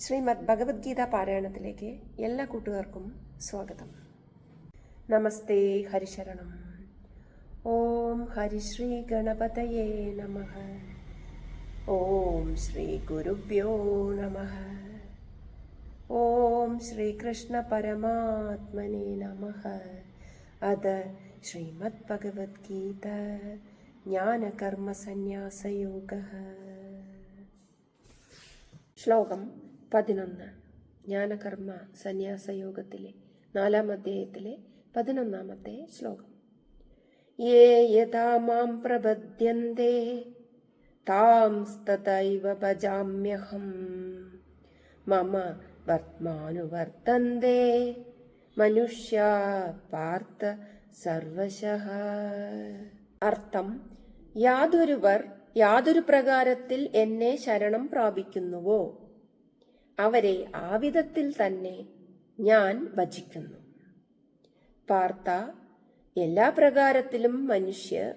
ശ്രീമദ് ഭഗവത്ഗീത പാരായണത്തിലേക്ക് എല്ലാ കൂട്ടുകാർക്കും സ്വാഗതം. നമസ്തേ ഹരിശരണം. ഓം ഹരിശ്രീ ഗണപതയേ നമ. ഓം ശ്രീ ഗുരുഭ്യോ നമ. ഓം ശ്രീകൃഷ്ണ പരമാത്മനെ നമ. അത് ശ്രീമദ് ഭഗവത്ഗീത ജ്ഞാനകർമ്മസന്യാസയോഗ ശ്ലോകം പതിനൊന്ന്. ജ്ഞാനകർമ്മ സന്യാസയോഗത്തിലെ നാലാം അധ്യായത്തിലെ പതിനൊന്നാമത്തെ ശ്ലോകം. യേ യഥാ മാം പ്രബദ്ധ്യന്തേ താം തഥൈവ ഭജാമ്യഹം. മമ വർത്തമാനുവർത്തന്തെ മനുഷ്യ പാർത്ഥ സർവശഃ. അർത്ഥം യാതൊരുവർ യാതൊരു പ്രകാരത്തിൽ എന്നെ ശരണം പ്രാപിക്കുന്നുവോ? അവരെ ആ വിധത്തിൽ തന്നെ ഞാൻ ഭജിക്കുന്നു. പാർത്ത എല്ലാ പ്രകാരത്തിലും മനുഷ്യർ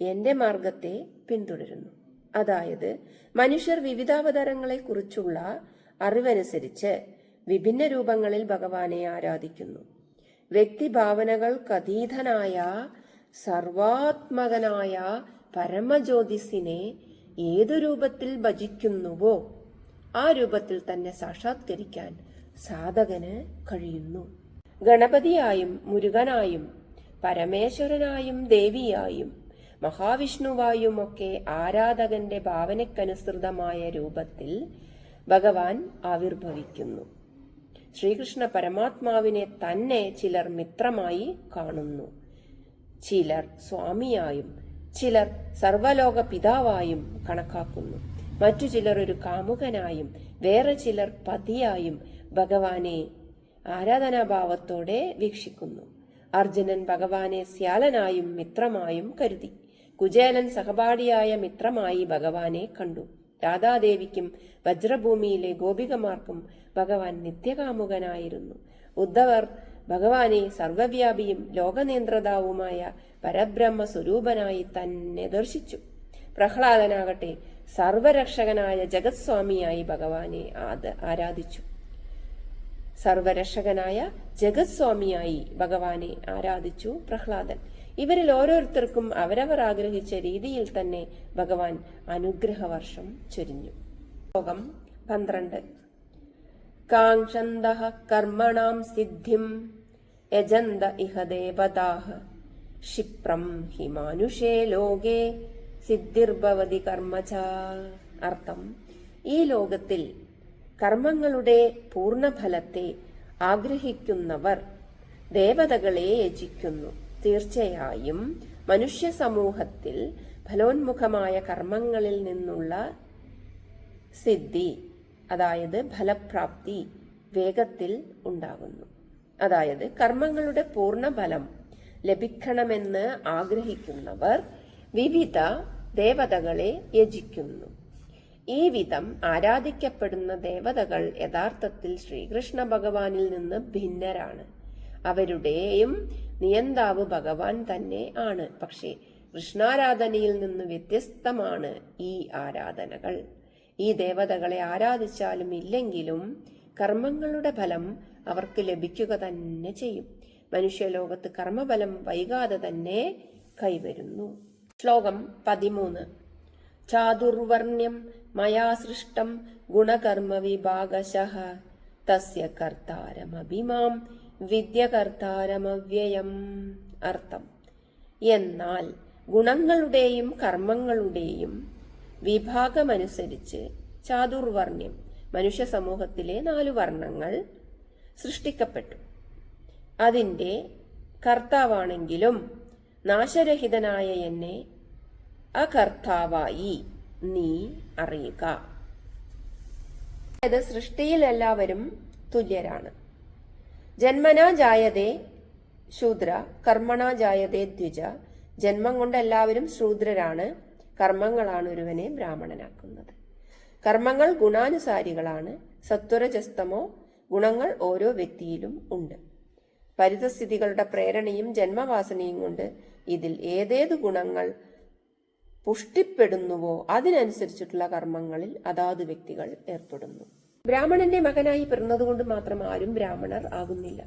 എന്റെ മാർഗത്തെ പിന്തുടരുന്നു. അതായത് മനുഷ്യർ വിവിധാവതാരങ്ങളെ കുറിച്ചുള്ള അറിവനുസരിച്ച് വിഭിന്ന രൂപങ്ങളിൽ ഭഗവാനെ ആരാധിക്കുന്നു. വ്യക്തിഭാവനകൾക്കതീതനായ സർവാത്മകനായ പരമജ്യോതിസിനെ ഏതു രൂപത്തിൽ ഭജിക്കുന്നുവോ ആ രൂപത്തിൽ തന്നെ സാക്ഷാത്കരിക്കാൻ സാധകന് കഴിയുന്നു. ഗണപതിയായും മുരുകനായും പരമേശ്വരനായും ദേവിയായും മഹാവിഷ്ണുവായും ഒക്കെ ആരാധകന്റെ ഭാവനയ്ക്കനുസൃതമായ രൂപത്തിൽ ഭഗവാൻ ആവിർഭവിക്കുന്നു. ശ്രീകൃഷ്ണ പരമാത്മാവിനെ തന്നെ ചിലർ മിത്രമായി കാണുന്നു. ചിലർ സ്വാമിയായും ചിലർ സർവലോക പിതാവായും കണക്കാക്കുന്നു. മറ്റു ചിലർ ഒരു കാമുകനായും വേറെ ചിലർ പതിയായും ഭഗവാനെ ആരാധനാഭാവത്തോടെ വീക്ഷിക്കുന്നു. അർജുനൻ ഭഗവാനെ സ്യാലനായും മിത്രമായും കരുതി. കുചേലൻ സഹപാഠിയായ മിത്രമായി ഭഗവാനെ കണ്ടു. രാധാദേവിക്കും വജ്രഭൂമിയിലെ ഗോപികമാർക്കും ഭഗവാൻ നിത്യകാമുകനായിരുന്നു. ഉദ്ധവർ ഭഗവാനെ സർവവ്യാപിയും ലോകനിയന്ത്രതാവുമായ പരബ്രഹ്മ സ്വരൂപനായി തന്നെ ദർശിച്ചു. പ്രഹ്ലാദനാകട്ടെ സർവരക്ഷകനായ ജഗത്സ്വാമിയായി ഭഗവാനെ ആദ ആരാധിച്ചു. സർവരക്ഷകനായ ജഗത്സ്വാമിയായി ഭഗവാനെ ആരാധിച്ചു പ്രഹ്ലാദൻ. ഇവരിൽ ഓരോരുത്തർക്കും അവരവർ ആഗ്രഹിച്ച രീതിയിൽ തന്നെ ഭഗവാൻ അനുഗ്രഹവർഷം ചൊരിഞ്ഞു. ശ്ലോകം പന്ത്രണ്ട്. കാക്ഷന്ത കർമ്മണാം സിദ്ധിം യജന്ത ഇഹ ദേവതാഹ ക്ഷിപ്രം ഹി മാനുഷേ ലോകേ സിദ്ധിർഭവതി കർമ്മച അർത്ഥം. ഈ ലോകത്തിൽ കർമ്മങ്ങളുടെ പൂർണഫലത്തെ ആഗ്രഹിക്കുന്നവർ ദേവതകളെ യജിക്കുന്നു. തീർച്ചയായും മനുഷ്യ സമൂഹത്തിൽ ഫലോന്മുഖമായ കർമ്മങ്ങളിൽ നിന്നുള്ള സിദ്ധി അതായത് ഫലപ്രാപ്തി വേഗത്തിൽ ഉണ്ടാകുന്നു. അതായത് കർമ്മങ്ങളുടെ പൂർണഫലം ലഭിക്കണമെന്ന് ആഗ്രഹിക്കുന്നവർ വിവിധ ദേവതകളെ യജിക്കുന്നു. ഈ വിധം ആരാധിക്കപ്പെടുന്ന ദേവതകൾ യഥാർത്ഥത്തിൽ ശ്രീകൃഷ്ണ ഭഗവാനിൽ നിന്ന് ഭിന്നരാണ്. അവരുടെയും നിയന്താവ് ഭഗവാൻ തന്നെ ആണ്. പക്ഷേ കൃഷ്ണാരാധനയിൽ നിന്ന് വ്യത്യസ്തമാണ് ഈ ആരാധനകൾ. ഈ ദേവതകളെ ആരാധിച്ചാലും ഇല്ലെങ്കിലും കർമ്മങ്ങളുടെ ഫലം അവർക്ക് ലഭിക്കുക തന്നെ ചെയ്യും. മനുഷ്യലോകത്ത് കർമ്മഫലം വൈകാതെ തന്നെ കൈവരുന്നു. ശ്ലോകം പതിമൂന്ന്. ചാതുർവർണ്യം മയാ സൃഷ്ടം ഗുണകർമ്മ വിഭാഗശ തസ്യ കർത്താരമഭിമാം വിദ്യകർത്താരമവ്യയം. അർത്ഥം. എന്നാൽ ഗുണങ്ങളുടെയും കർമ്മങ്ങളുടെയും വിഭാഗമനുസരിച്ച് ചാതുർവർണ്യം മനുഷ്യ സമൂഹത്തിലെ നാലു വർണങ്ങൾ സൃഷ്ടിക്കപ്പെട്ടു. അതിന്റെ കർത്താവാണെങ്കിലും നാശരഹിതനായ എന്നെ അകർത്താവായി നീ അറിയുക. അതായത് സൃഷ്ടിയിൽ എല്ലാവരും തുല്യരാണ്. ജന്മനാ ജായതേ ശൂദ്ര കർമ്മണാ ജായതേ ദ്വിജ. ജന്മം കൊണ്ട് എല്ലാവരും ശൂദ്രരാണ്. കർമ്മങ്ങളാണ് ഒരുവനെ ബ്രാഹ്മണനാക്കുന്നത്. കർമ്മങ്ങൾ ഗുണാനുസാരികളാണ്. സത്വരജസ്തമോ ഗുണങ്ങൾ ഓരോ വ്യക്തിയിലും ഉണ്ട്. പരിതസ്ഥിതികളുടെ പ്രേരണയും ജന്മവാസനയും കൊണ്ട് ഇതിൽ ഏതേത് ഗുണങ്ങൾ പുഷ്ടിപ്പെടുന്നുവോ അതിനനുസരിച്ചിട്ടുള്ള കർമ്മങ്ങളിൽ അതാത് വ്യക്തികൾ ഏർപ്പെടുന്നു. ബ്രാഹ്മണന്റെ മകനായി പിറന്നതുകൊണ്ട് മാത്രം ആരും ബ്രാഹ്മണർ ആകുന്നില്ല.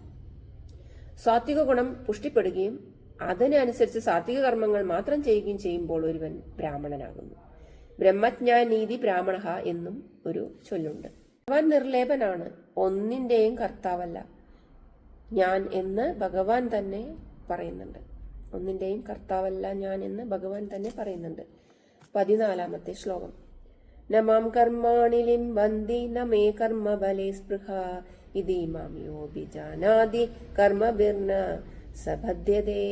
സാത്വിക ഗുണം പുഷ്ടിപ്പെടുകയും അതിനനുസരിച്ച് സാത്വിക കർമ്മങ്ങൾ മാത്രം ചെയ്യുകയും ചെയ്യുമ്പോൾ ഒരുവൻ ബ്രാഹ്മണനാകുന്നു. ബ്രഹ്മജ്ഞാനീതി ബ്രാഹ്മണ എന്നും ഒരു ചൊല്ലുണ്ട്. അവൻ നിർലേപനാണ് ഒന്നിന്റെയും കർത്താവല്ല. ഞാൻ എന്ന് ഭഗവാൻ തന്നെ പറയുന്നുണ്ട്. ഒന്നിന്റെയും കർത്താവല്ല ഞാൻ എന്ന് ഭഗവാൻ തന്നെ പറയുന്നുണ്ട്. പതിനാലാമത്തെ ശ്ലോകം. നമാം കർമാണി ലിംബന്തി നമേ കർമ്മ ബലേ സ്പൃഹ ഇതി മാം യോബിജാനാതി കർമ്മബിർന സഭദ്യതേ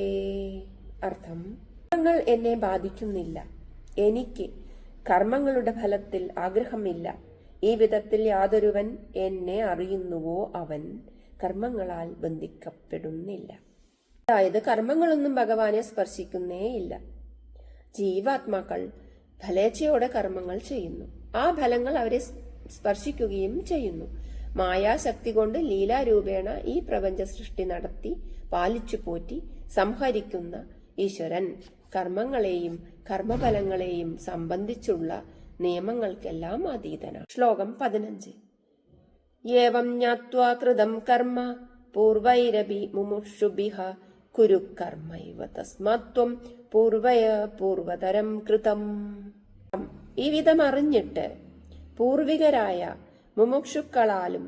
അർത്ഥം കർമ്മങ്ങൾ എന്നെ ബാധിക്കുന്നില്ല. എനിക്ക് കർമ്മങ്ങളുടെ ഫലത്തിൽ ആഗ്രഹമില്ല. ഈ വിധത്തിൽ യാതൊരുവൻ എന്നെ അറിയുന്നുവോ അവൻ? കർമ്മങ്ങളാൽ ബന്ധിക്കപ്പെടുന്നില്ല. അതായത് കർമ്മങ്ങളൊന്നും ഭഗവാനെ സ്പർശിക്കുന്നേയില്ല ജീവാത്മാക്കൾ ഫലേച്ഛയോടെ കർമ്മങ്ങൾ ചെയ്യുന്നു. ആ ഫലങ്ങൾ അവരെ സ്പർശിക്കുകയും ചെയ്യുന്നു. മായാശക്തി കൊണ്ട് ലീലാരൂപേണ ഈ പ്രപഞ്ച സൃഷ്ടി നടത്തി പാലിച്ചു പോറ്റി സംഹരിക്കുന്ന ഈശ്വരൻ കർമ്മങ്ങളെയും കർമ്മഫലങ്ങളെയും സംബന്ധിച്ചുള്ള നിയമങ്ങൾക്കെല്ലാം അതീതനാണ്. ശ്ലോകം പതിനഞ്ച്. ഏവം ജ്ഞാത്വാ കൃതം കർമ്മ. പൂർവൈരപി മുമുക്ഷുഭിഹ കുരു കർമ്മൈവ തസ്മാത്വം പൂർവയ പൂർവതരം കൃതം. ഈ വിധം അറിഞ്ഞിട്ട് പൂർവികരായ മുമുക്ഷുക്കളാലും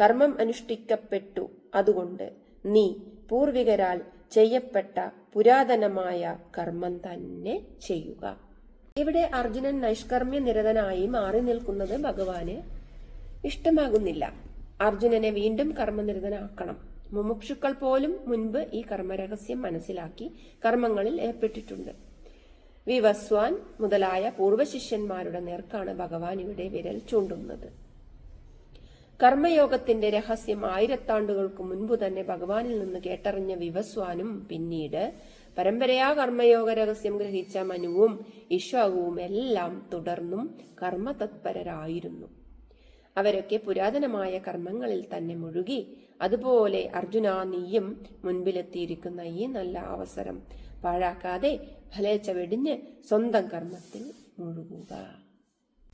കർമ്മം അനുഷ്ഠിക്കപ്പെട്ടു. അതുകൊണ്ട് നീ പൂർവികരാൽ ചെയ്യപ്പെട്ട പുരാതനമായ കർമ്മം തന്നെ ചെയ്യുക. ഇവിടെ അർജുനൻ നൈഷ്കർമ്മ്യ നിരതനായി മാറി നിൽക്കുന്നത് ഭഗവാന് ഇഷ്ടമാകുന്നില്ല. അർജുനനെ വീണ്ടും കർമ്മനിരതനാക്കണം. മുമുക്ഷുക്കൾ പോലും മുൻപ് ഈ കർമ്മരഹസ്യം മനസ്സിലാക്കി കർമ്മങ്ങളിൽ ഏർപ്പെട്ടിട്ടുണ്ട്. വിവസ്വാൻ മുതലായ പൂർവശിഷ്യന്മാരുടെ നേർക്കാണ് ഭഗവാൻ ഇവിടെ വിരൽ ചൂണ്ടുന്നത്. കർമ്മയോഗത്തിന്റെ രഹസ്യം ആയിരത്താണ്ടുകൾക്ക് മുൻപ് തന്നെ ഭഗവാനിൽ നിന്ന് കേട്ടറിഞ്ഞ വിവസ്വാനും പിന്നീട് പരമ്പരയാ കർമ്മയോഗ രഹസ്യം ഗ്രഹിച്ച മനുവും ഇഷ്വാകുവും എല്ലാം തുടർന്നും കർമ്മതത്പരരായിരുന്നു. അവരൊക്കെ പുരാതനമായ കർമ്മങ്ങളിൽ തന്നെ മുഴുകി. അതുപോലെ അർജുന നീയും മുൻപിലെത്തിയിരിക്കുന്ന ഈ നല്ല അവസരം പാഴാക്കാതെ ഫലേച്ച വെടിഞ്ഞ് സ്വന്തം കർമ്മത്തിൽ മുഴുകുക.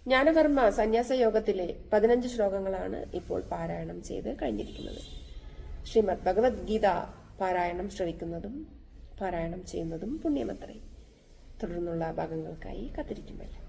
ജ്ഞാനകർമ്മ സന്യാസ യോഗത്തിലെ പതിനഞ്ച് ശ്ലോകങ്ങളാണ് ഇപ്പോൾ പാരായണം ചെയ്ത് കഴിഞ്ഞിരിക്കുന്നത്. ശ്രീമദ് ഭഗവത്ഗീത പാരായണം ശ്രവിക്കുന്നതും പാരായണം ചെയ്യുന്നതും പുണ്യമത്രേ. തുടർന്നുള്ള ഭാഗങ്ങൾക്കായി കാത്തിരിക്കുമല്ലോ